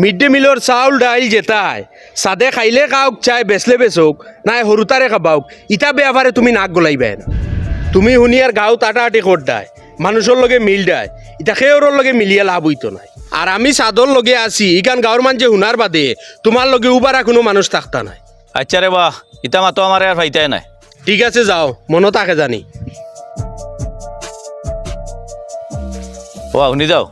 Mid day মিলর চাউল ডাইল যেতাই সাদে খাইলে খাওক চাই বেচলে বেচক নাই সৰুতাৰে খাবাওক। ইটা বেয়াভাৰে তুমি নাক গলাইবাই না। তুমি শুনি আর গাঁও টাটা আটি করদায় মানুষের লগে মিল দেয় ইটা সেওর লগে মিলিয়ে লাভ হইতো নাই। আর আমি সাদর লগে আছি ইকান গাঁৱৰ মানুষে শুনার বাদে তোমার লগে উবারা কোনো মানুষ থাকতা নাই। আচ্ছা রে বাহ ইতা মাতো আমার আর ফাইতাই নাই। ঠিক আছে যাও। মনত থাকে জানি। ও শুনি যাও।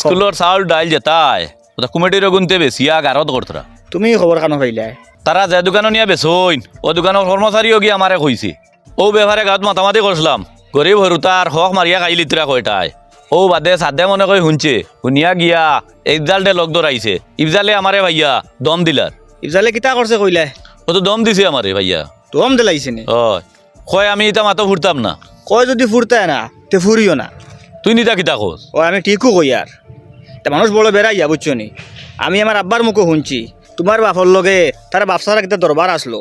স্কুলের চাউল ডাইল যেতাই ওটা কমিটির গুনতে বেশি গারত করতরা তুমি খবর কেন পাইলাই তারা যে দোকানও নিয়ে বেচইন ও দোকানের কর্মচারীও গিয়ে আমারে কইছে ও ব্যাপারে গাত মাতামাতি করছিলাম গরিব হরু তার হক মারিয়া খাই লিতরা কয়টায় ও বাদে সাদে মনে কই শুনছে শুনিয়া গিয়া ইফজালটে লগ ধরাইছে ইফজালে আমারে ভাইয়া দম দিলার ইফজালে কিতা করছে কইলাই ও তো দম দিছে আমারে ভাইয়া। তোম দিলাইছে নি? ও কয় আমি ইটা মাতো ফুরতাম না। কয় যদি ফুরতায় না তে ফুরিও না। তুই নিতা কিতা কোস ও আমি ঠিকও কই আর তা মানুষ বড় বেড়াইয়া বুঝছ নি? আমি আমার আব্বার মুখে শুনছি। তোমার বাপর লগে তারা বাপসারা কিতা দরবার আসলো।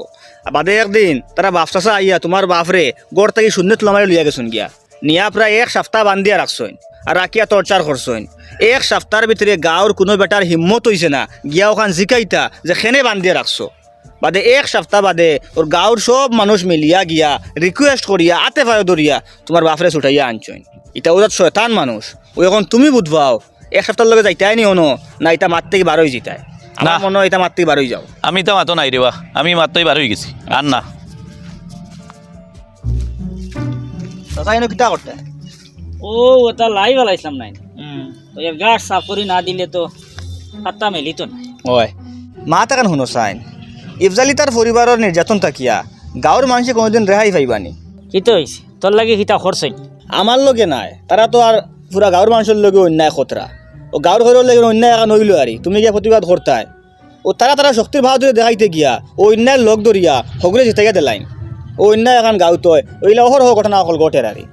বাদে একদিন তারা বাপসাসা আইয়া তোমার বাপরে গড় থেকে শূন্য তুলামারে লইয়া গেছুন গিয়া। নিয়া প্রায় এক সপ্তাহ বান্ধিয়া রাখছইন আর রাখিয়া টর্চার করছইন এক সপ্তাহের ভিতরে গাঁৱৰ কোনো বেটার হিম্মত হইছে না, গিয়া ওখান জিকাইতা যে খেনে বান্ধিয়া রাখছো। বাদে এক সপ্তাহ বাদে ওর গাঁৱৰ সব মানুষ মিলিয়া গিয়া রিকোয়েস্ট করিয়া, আতে ফায় ধরিয়া তোমার বাপরে ছুটাইয়া আনছইন এটা ওদের শয়তান মানুষ। ও এখন তুমি বুঝবাও এক সপ্তাহের লগে যাইতাই নি। হনো না এটা মার থেকে বারোই জিতায় আমার না। মনে হয় এটা মার থেকে বারোই যাও। আমি তা মাতো নাই রে বাহ আমি মাত্রই বার হয়ে গেছি। আর না। তাই কিতা করতে ও ওটা লাই বেলাইছিলাম নাই। তো এর গাছ সাফ করে না দিলে তো হাতটা মেলিত না হয়। মা তাকান শুনো চাইন। ইফজালি তার পরিবারের নির্যাতন থাকিয়া। গাঁৱৰ মানুষে কোনোদিন রেহাই পাইবানি কি তো হয়েছে তোর লাগে হিতা খরচই আমার লগে নাই। তারা তো আর পুরা গাঁৱৰ মানুষের লগে অন্যায় খতরা ও গাঁৱৰ ঘরের লগে অন্যায় এখন হইল আরি তুমি গিয়া প্রতিবাদ করতাই ও তারা তারা শক্তির ভাব ধরে দেখাইতে গিয়া ও অন্যায় লগ ধরিয়া সগুলে জিতাইয়া দিলাইন। ও অন্যায় এখন গাঁৱত হয় ওইলা অহরহ ঘটনা অকল ঘটের আরি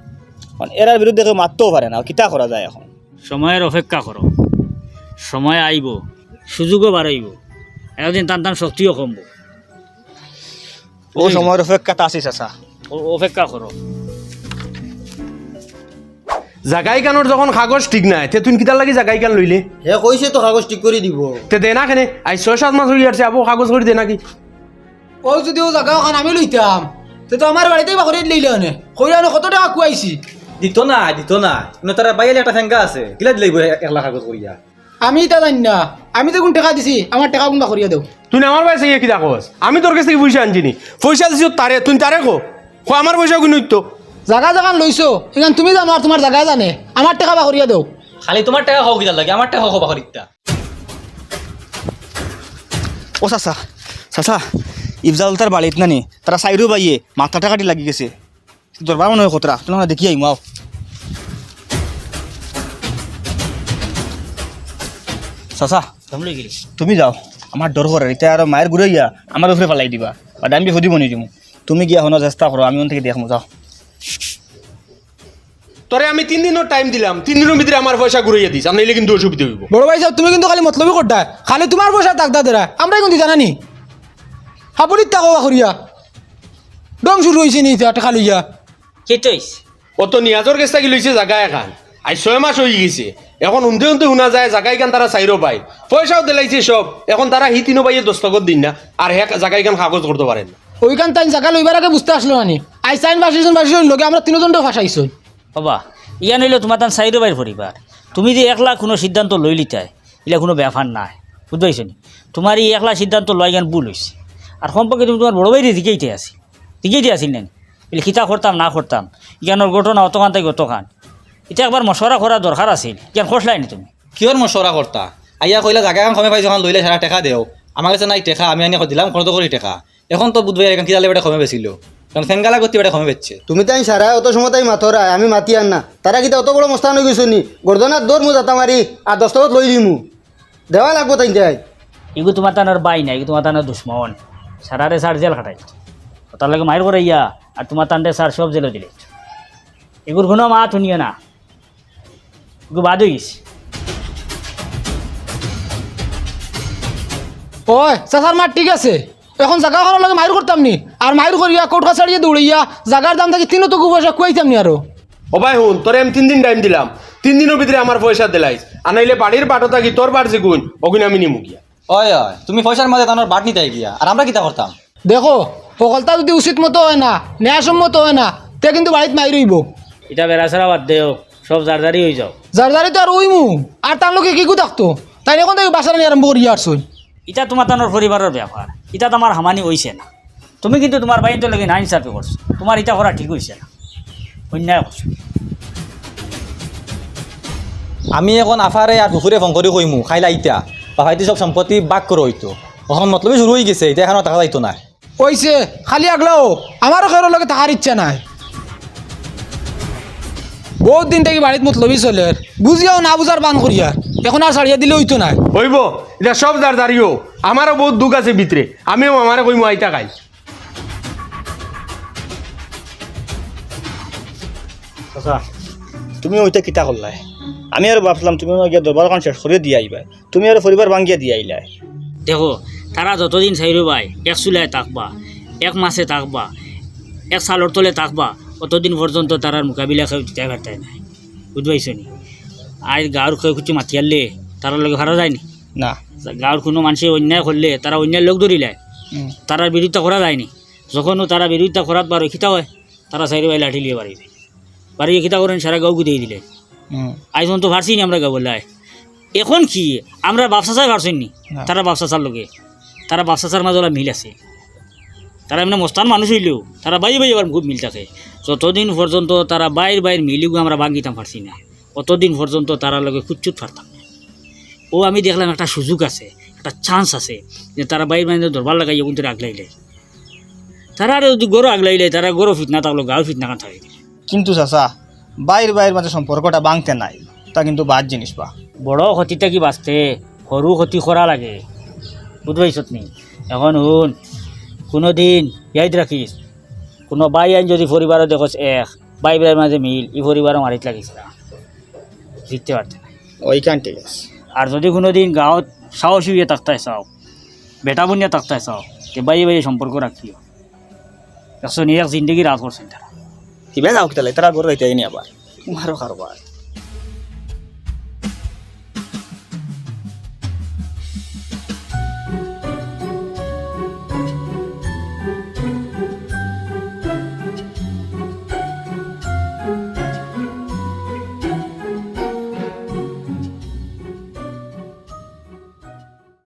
এরার বিরুদ্ধে কেউ মারতেও পারে না কিতা করা যায় এখন। সময়ের অপেক্ষা করো সময় আইব সুযোগও বাড়াইব একদিন টান টান শক্তিও কমব। ও সময়ের অপেক্ষাটা আসিস আসা ও- অপেক্ষা করো জাগাই কানোর যখন কাগজ ঠিক নাই তে তুই কিতার লাগি জাগাই কান লইলে? হে কইছে তো কাগজ ঠিক করে দিব। তে দে না কেনে? আই ছয় সাত মাস হয়ে যাচ্ছে আবু কাগজ করে দে নাকি ও যদি ও জায়গা ওখান আমি লইতাম তে তো আমার বাড়িতেই বা করে লইলে অনে কইরা কত টাকা কুয়াইছি দিত না দিত না কিন্তু তারা বাইরে একটা ফেঙ্গা আছে। কিলা দিলে এক লাখ কাগজ করিয়া আমি তা জানি না। আমি তো কোন টাকা দিছি আমার টাকা কোনটা করিয়া দেও। তুই আমার পয়সা ইয়ে কিতা কস আমি তোর কাছ থেকে পয়সা আনছি নি। পয়সা দিছি তারে তুই তারে কো? কো আমার পয়সা কিনুই তো জাগা জাগান লইছো এখান তুমি জানো আর তোমার জায়গা জানে। আমার টাকা বা করিয়া দেও খালি তোমার টাকা হোক কিলা লাগে আমার টাকা হোক বাকরিতা ও চাচা চাচা ইফজাল তার বাড়িত নানি তারা সাইডও বাইয়ে মাথাটা কাটি লাগি গেছে। দরবার মনে হয় খতরা তোমার দেখি আইম আও। চাচা তুমি যাও। আমার ডর করে এটা আর মায়ের ঘুরে গিয়া আমার উপরে পালাই দিবা। বা আমি বিপদি বনি দিমু তুমি গিয়া হনো চেষ্টা করো আমি ওন থেকে দেখমু যাও। তোরে আমি তিন দিনের টাইম দিলাম। তিন দিনের ভিতরে আমার পয়সা ঘুরাইয়া দিস নাইলে কিন্তু অসুবিধা হইব। বড় ভাই সাহেব তুমি কিন্তু খালি মতলবই করতা। খালি তোমার পয়সা তাক দাদা আমরা কিন্তু জানানি হাবুলির টাকা করিয়া। ডং শুরু হয়েছে নি টাকা লইয়া। কি তো অত নিয়াজর কাছ থেকে লইছে জাগা এখান। আই ছয় মাস হয়ে গেছে। এখন উনতে উনতে শুনা যায় জাগাই কান তারা চাইরো পাই পয়সাও দিলাইছে সব। এখন তারা হি তিনো পাইয়ে দস্তখত দিন না আর হে জাগাই কান কাগজ করতে পারেন না। ওইখান তাই জায়গা লইবার আগে বুঝতে আসলো নানি আই সাইন বাসিজন বাসিজন লগে আমরা তিনজনটা ফাঁসাইছো। বাবা ইয়া নইলে তোমার তান চাইরো বাইর পরিবার তুমি যে একলা কোনো সিদ্ধান্ত লই লিতাই এগুলা কোনো ব্যাপার নাই। বুঝতে পারছ নি? তোমার এই একলা সিদ্ধান্ত লয় জ্ঞান ভুল হয়েছে আর সম্পর্কে তুমি তোমার বড় বাইরে দিকেইতে আসি দিকেইতে আসিল নেন এগুলো খিতা করতাম না করতাম জ্ঞানের ঘটনা অতখান তাই গতখান এটা একবার মশরা করা দরকার আছিল। জ্ঞান খসলাই নি তুমি? কিয়র মশরা করতা আইয়া কইলা জায়গা এখন কমে পাই যখন লইলে সারা টেকা দেও। আমার কাছে নাই টাকা, আমি আনি দিলাম কোনো তো করি টাকা। এখন তো বুধবার এখন কিলা বেটা কমে বেছিল কারণ ফেঙ্গালা করতে বেটা কমে বেচছে তুমি তাই সারা অত সময় তাই মাথরা আমি মাতি আন না। তারা কিতা অত বড় মস্তান হয়ে গেছো নি? গর্দনার দৌড় মু যাতা মারি আর দস্তখত লই দিমু দেওয়া লাগবো তাই তাই। এগু তোমার তানার বাই নাই এগু তোমার তানার দুশ্মন। সারারে সার জেল খাটাই। তার লাগে মায়ের করে ইয়া আর তোমার তানতে সার সব জেলে দিলে। এগুর কোনো মা শুনিও না। এগু বাদ হয়ে গেছে। ওই চাচার মার ঠিক আছে। এখন জায়গা করার লগে মাইর করতাম নি। আর মাইর করিয়া কোর্ট কাছাড়িয়ে দৌড়াইয়া জাগার দাম থাকি তিনও তো পয়সা কুয়াইতাম নি আরও? ও ভাই হুন তোরে আমি তিন দিন টাইম দিলাম। তিন দিনের ভিতরে আমার পয়সা দিলাইস। আনাইলে বাড়ির বাটো থাকি তোর বাড়ছে গুণ অগুন আমি নিমু গিয়া। হয় হয় তুমি পয়সার মাঝে তানোর বাট নিতে গিয়া। আর আমরা কিতা করতাম? দেখো সকলটা যদি উচিত মতো হয় না ন্যায়সম্মত হয় না তে কিন্তু বাড়িত মাই রইব এটা বেড়াছাড়া বাদ দেও সব জারজারি হয়ে যাও। যারে তো আর ওইমু আর তার লোকে কি কু থাকতো? তাই এখন থেকে বাসার নিয়ে আরম্ভ করিয়া আসছই এটা তোমার তানোর পরিবারের ব্যাপার। এটা তোমার হামানি হইছে না। তুমি কিন্তু তোমার বাইনটো লাগে না হিসাবে করছ তোমার এটা করা ঠিক হইছে না। অন্যায় করছ আমি এখন আফারে আর পুকুরে ফোন করে কইমু খাইলা ইটা। বাহাইতে সব সম্পত্তি বাক করে হইতো এখন মতলবে শুরু হয়ে গেছে এটা এখনও টাকা যাইতো না কইছে খালি আগলাও আমারও খেরোর লগে থাকার ইচ্ছা নাই। বহুত দিন থেকে বাড়িত মতলবি চলে। বুঝিয়াও না বুঝার বান করিয়া এখন আর ছাড়িয়া দিলে হইতো নাই। হইব এটা সব দাঁড়িও আমারও বহুত দুঃখ আছে ভিতরে আমিও আমারে কইমু আইতা খাই। আচ্ছা তুমি ওইটা কিতা করলাই আমি আর ভাবলাম তুমি গিয়ে দরবারখন শেষ করে দিয়ে আইবা তুমি আর পরিবার ভাঙ্গিয়া দিয়ে আইলাই দেখো তারা যতদিন চাইরো ভাই এক চুলায় থাকবা এক মাসে থাকবা এক সালর তলে থাকবা অতদিন পর্যন্ত তারার মোকাবিলা কেউ দিতে পারতাই নাই। বুঝবাইছো নি আজ গাঁর কেউ কিছু মাতি আনলে তারার লগে ভাড়া যায়নি না? গাঁর কোনো মানুষে অন্যায় করলে তারা অন্যায় লোক ধরিলে তারার বিরোধিতা করা যায়নি যখনও তারা বিরোধিতা করাত বার খিতা হয় তারা চাইরে ভাই লাঠি লিয়ে বাড়িবে বাড়ি খিতা করেন সারা গাঁও গুদিয়ে দিলে আজ তো ভারছি নি আমরা গা বললাই এখন কি? আমরা ব্যবসা চাই ভারছেন নি। তারা ব্যবসা চার লোকে। তারা ব্যবসা চার মাঝে মিল আছে। তারা এমনি মস্তান মানুষ হইলেও তারা বাই বাই আবার খুব মিল থাকে। যতদিন পর্যন্ত তারা বাইর বাইর মিলিগু আমরা বাঙ্গিতাম পারছি না অতদিন পর্যন্ত তারা লগে খুচ্ছুট পারতাম না। ও আমি দেখলাম একটা সুযোগ আছে একটা চান্স আছে যে তারা বাইর বাইরে দরবার লাগাই কিন্তু আগলাইলে। তারা আর যদি গরু আগলাইলে তারা গরু ফিটনা থাকল গাও ফিটনা থাকে কিন্তু চাচা বাইর বাইর মাঝে সম্পর্কটা বাংতে নাই। তা কিন্তু বাদ জিনিস বা। বড় ক্ষতিটা কি বাঁচতে? সৰু ক্ষতি কৰা লাগে। বুধবাইছত নি? এখন শুন কোনো দিন ইয়াদ রাখিস কোনো বাই আইন যদি পরিবারও দেখোস এক বাই বাইর মাঝে মিল ই পরিবারও মারিত লাগিস না জিততে পারতে না ওইখান ঠিক আছে। আর যদি কোনো দিন গাঁৱত সাহসী হয়ে থাকতে চাও বেটা বুনিয়া থাকতে চাও তে বাই বাই সম্পর্ক রাখিও একশো নিয়ে এক জিন্দগি করছেন তারা কিবা যাও কিতা তারা গরু আইনি আবার মারো কারবার